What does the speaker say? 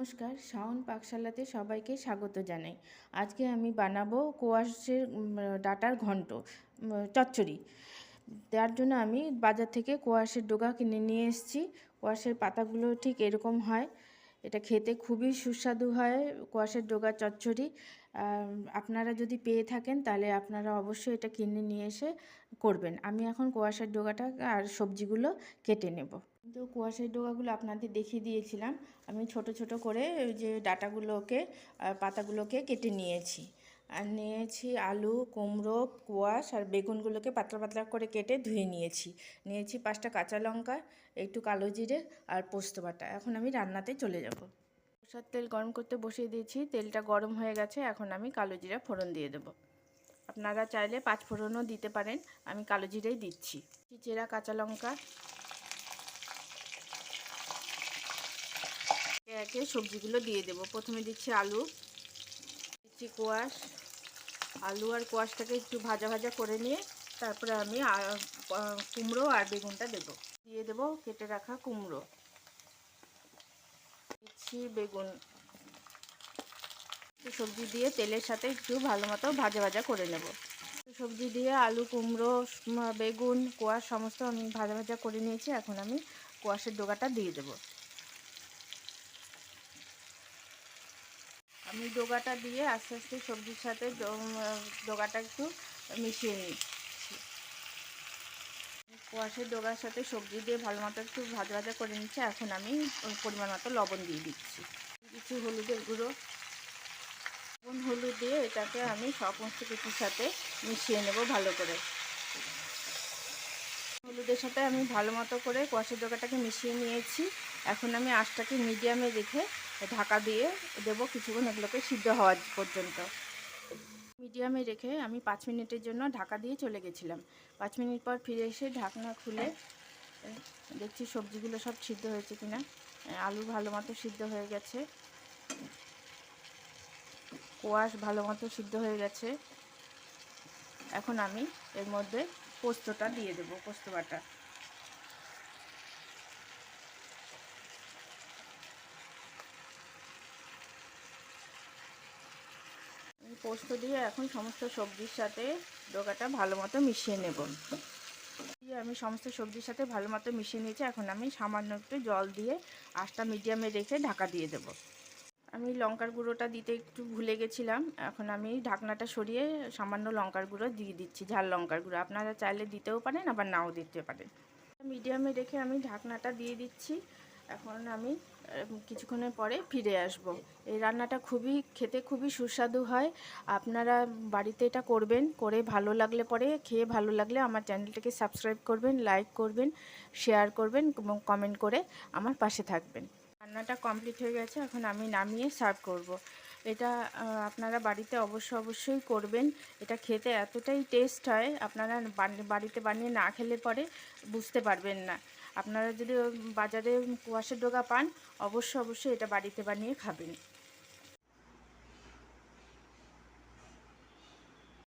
নমস্কার, শাওন পাকশালাতে সবাইকে স্বাগত জানাই। আজকে আমি বানাবো কোয়াশের ডাটার ঘন্ট চচ্চড়ি। তার জন্য আমি বাজার থেকে কোয়াশের ডোগা কিনে নিয়ে এসেছি। কোয়াশের পাতাগুলো ঠিক এরকম হয়। এটা খেতে খুবই সুস্বাদু হয়, কোয়াশের ডোগা চচ্চড়ি। আপনারা যদি পেয়ে থাকেন তাহলে আপনারা অবশ্যই এটা কিনে নিয়ে এসে করবেন। আমি এখন কুয়াশার ডোগাটা আর সবজিগুলো কেটে নেব। কিন্তু কুয়াশার ডোগাগুলো আপনাদের দেখিয়ে দিয়েছিলাম। আমি ছোট ছোট করে ওই যে ডাটাগুলোকে পাতাগুলোকে কেটে নিয়েছি। আর নিয়েছি আলু, কুমড়ো, কোয়াশ আর বেগুনগুলোকে পাতলা পাতলা করে কেটে ধুয়ে নিয়েছি। নিয়েছি পাঁচটা কাঁচা লঙ্কা, একটু কালো জিরে আর পোস্ত বাটা। এখন আমি রান্নাতে চলে যাব। সরষার তেল গরম করতে বসিয়ে দিয়েছি। তেলটা গরম হয়ে গেছে, এখন আমি কালো জিরা ফোড়ন দিয়ে দেবো। আপনারা চাইলে পাঁচ ফোড়নও দিতে পারেন, আমি কালো জিরেই দিচ্ছি। চেরা কাঁচা লঙ্কা। একে সবজিগুলো দিয়ে দেবো। প্রথমে দিচ্ছি আলু, দিচ্ছি কোয়াশ। আলু আর কোয়াশটাকে একটু ভাজা ভাজা করে নিয়ে তারপরে আমি কুমড়ো আর বেগুনটা দেবো। দিয়ে দেবো কেটে রাখা কুমড়ো। দিচ্ছি বেগুন সবজি দিয়ে তেলের সাথে একটু ভালো মতো ভাজা ভাজা করে নেব। সবজি দিয়ে আলু, কুমড়ো বেগুন, কোয়াশ সমস্ত আমি ভাজা ভাজা করে নিয়েছি, এখন আমি কোয়াশের ডোগাটা দিয়ে দেবো। আমি ডোগাটা দিয়ে আস্তে আস্তে সবজির সাথে ডোগাটা একটু মিশিয়ে নিচ্ছি কোয়াশের ডোগার সাথে সবজি দিয়ে ভালো মতো একটু ভাজা ভাজা করে নিচ্ছি। এখন আমি পরিমাণ মতো লবণ দিয়ে দিচ্ছি। কিছু হলুদের গুঁড়ো। লবণ, হলুদ দিয়ে এটাকে আমি সমস্ত কিছুর সাথে মিশিয়ে নেব ভালো করে। হলুদের সাথে আমি ভালো মতো করে কোয়াশের ডোকাটাকে মিশিয়ে নিয়েছি। এখন আমি আঁচটাকে মিডিয়ামে রেখে ঢাকা দিয়ে দেবো কিছুক্ষণ। এগুলোকে সিদ্ধ হওয়ার পর্যন্ত। মিডিয়ামে রেখে আমি পাঁচ মিনিটের জন্য ঢাকা দিয়ে চলে গেছিলাম। পাঁচ মিনিট পর ফিরে এসে ঢাকনা খুলে, দেখছি সবজিগুলো সব সিদ্ধ হয়েছে কিনা। আলু ভালো মতো সিদ্ধ হয়ে গেছে। কোয়াশ ভালো মতো সিদ্ধ হয়ে গেছে। এখন আমি এর মধ্যে পোস্তটা দিয়ে দেবো, পোস্ত বাটা। পোস্ত দিয়ে এখন সমস্ত সবজির সাথে ডোকাটা ভালো মতো মিশিয়ে নেব। দিয়ে আমি সমস্ত সবজির সাথে ভালো মতো মিশিয়ে নিয়েছি। এখন আমি সামান্য একটু জল দিয়ে আঁচটা মিডিয়ামে রেখে ঢাকা দিয়ে দেব। আমি লঙ্কার গুঁড়োটা দিতে একটু ভুলে গেছিলাম। এখন আমি ঢাকনাটা সরিয়ে সামান্য লঙ্কার গুঁড়ো দিয়ে দিচ্ছি, ঝাল লঙ্কার গুঁড়ো। আপনারা চাইলে দিতেও পারেন, আবার নাও দিতে পারেন। মিডিয়ামে রেখে আমি ঢাকনাটা দিয়ে দিচ্ছি। এখন আমি কিছুক্ষণের পরে ফিরে আসব। এই রান্নাটা খুবই, খেতে খুবই সুস্বাদু হয়। আপনারা বাড়িতে এটা করবেন, করে ভালো লাগলে পরে, খেয়ে ভালো লাগলে আমার চ্যানেলটাকে সাবস্ক্রাইব করবেন, লাইক করবেন, শেয়ার করবেন এবং কমেন্ট করে আমার পাশে থাকবেন। রান্নাটা কমপ্লিট হয়ে গেছে, এখন আমি নামিয়ে সার্ভ করব। এটা আপনারা বাড়িতে অবশ্য অবশ্যই করবেন। এটা খেতে এতটাই টেস্ট হয়, আপনারা বাড়িতে বানিয়ে না খেলে পরে বুঝতে পারবেন না। আপনারা যদি বাজারে কুয়াশের ডোগা পান, অবশ্য অবশ্যই এটা বাড়িতে বানিয়ে খাবেন।